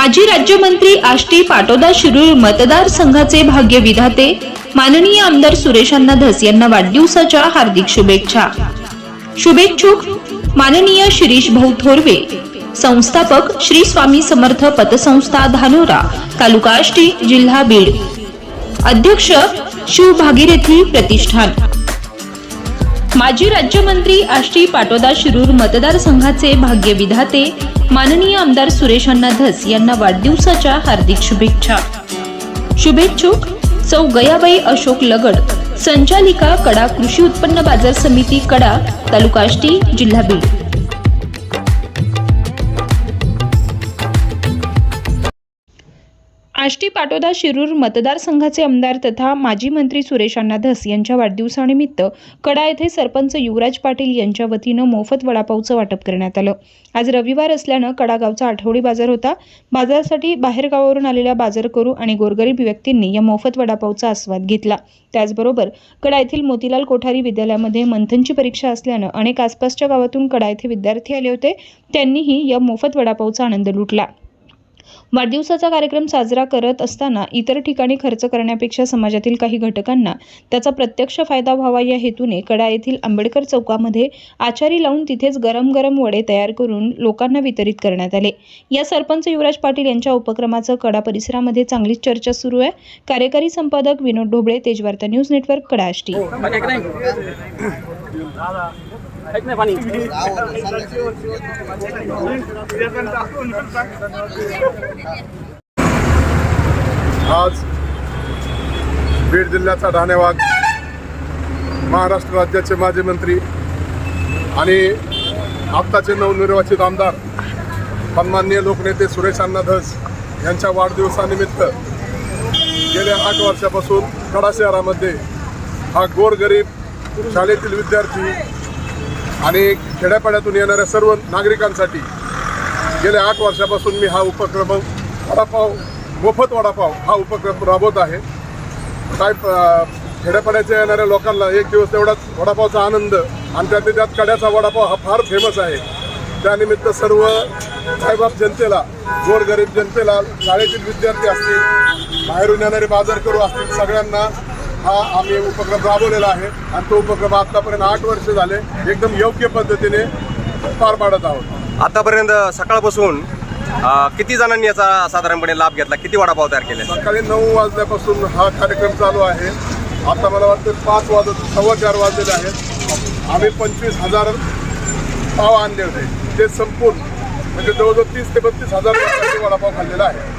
माजी राज्यमंत्री आष्टी पाटोदा शिरूर मतदारसंघाचे भाग्य विधाते माननीय आमदार सुरेशांना धस यांना वाढदिवसाच्या हार्दिक शुभेच्छा. शुभेच्छुक माननीय शिरीष भाऊ थोरवे संस्थापक श्री स्वामी समर्थ पतसंस्था धानोरा तालुका आष्टी जिल्हा बीड. अध्यक्ष शिव भागीरथी प्रतिष्ठान. माजी राज्यमंत्री आष्टी पाटोदा शिरूर मतदारसंघाचे भाग्य विधाते माननीय आमदार सुरेश अण्णा धस यांना वाढदिवसाच्या हार्दिक शुभेच्छा. शुभेच्छुक सौ गयाबाई अशोक लगड संचालिका कडा कृषी उत्पन्न बाजार समिती कडा तालुकाष्टी जिल्हा बीड. आष्टी पाटोदा शिरूर मतदारसंघाचे आमदार तथा माजी मंत्री सुरेश अण्णा धस यांच्या वाढदिवसानिमित्त कडा येथे सरपंच युवराज पाटील यांच्या वतीनं मोफत वडापावचं वाटप करण्यात आलं. आज रविवार असल्यानं कडा गावचा आठवडी बाजार होता. बाजारासाठी बाहेरगावावरून आलेल्या बाजारकरू आणि गोरगरीब व्यक्तींनी या मोफत वडापावचा आस्वाद घेतला. त्याचबरोबर कडा येथील मोतीलाल कोठारी विद्यालयामध्ये मंथनची परीक्षा असल्यानं अनेक आसपासच्या गावातून कडा येथे विद्यार्थी आले होते. त्यांनीही या मोफत वडापावचा आनंद लुटला. वाढदिवसाचा कार्यक्रम साजरा करत असताना इतर ठिकाणी खर्च करण्यापेक्षा समाजातील काही घटकांना त्याचा प्रत्यक्ष फायदा व्हावा या हेतूने कडा येथील आंबेडकर चौकामध्ये आचारी लावून तिथेच गरम गरम वडे तयार करून लोकांना वितरित करण्यात आले. या सरपंच युवराज पाटील यांच्या उपक्रमाचं कडा परिसरामध्ये चांगलीच चर्चा सुरू आहे. कार्यकारी संपादक विनोद ढोबळे तेजवार्ता न्यूज नेटवर्क कडाष्टी ऐक नाही पाणी. आज बीड जिल्ह्याचा धान्यवाद महाराष्ट्र राज्याचे माजी मंत्री आणि आत्ताचे नवनिर्वाचित आमदार सन्माननीय लोकनेते सुरेश अण्णा धस यांच्या वाढदिवसानिमित्त गेल्या आठ वर्षापासून कडा शहरामध्ये हा गोरगरीब शाळेतील विद्यार्थी आणि खेड्यापाड्यातून येणाऱ्या सर्व नागरिकांसाठी गेल्या आठ वर्षापासून मी हा उपक्रम वडापाव मोफत वडापाव हा उपक्रम राबवत आहे. काय खेड्यापाड्याच्या येणाऱ्या लोकांना एक दिवस तेवढाच वडापावचा आनंद आणि त्यातल्या त्यात कड्याचा वडापाव हा फार फेमस आहे. त्यानिमित्त सर्व साईबाब जनतेला गोरगरीब जनतेला शाळेतील विद्यार्थी असतील बाहेरून येणारे बाजार करू असतील सगळ्यांना हा आम्ही उपक्रम राबवलेला आहे. आणि तो उपक्रम आतापर्यंत आठ वर्ष झाले. एकदम योग्य पद्धतीने पार पाडत आहोत. आतापर्यंत सकाळपासून किती जणांनी याचा साधारणपणे लाभ घेतला? किती वडापाव तयार केले? सकाळी नऊ वाजल्यापासून हा कार्यक्रम चालू आहे. आता मला वाटतं पाच वाजत सव्वा चार वाजलेले आहेत. आम्ही पंचवीस हजार पाव आणले होते. ते संपून म्हणजे जवळजवळ तीस ते बत्तीस हजार वडापाव खाल्लेला आहे.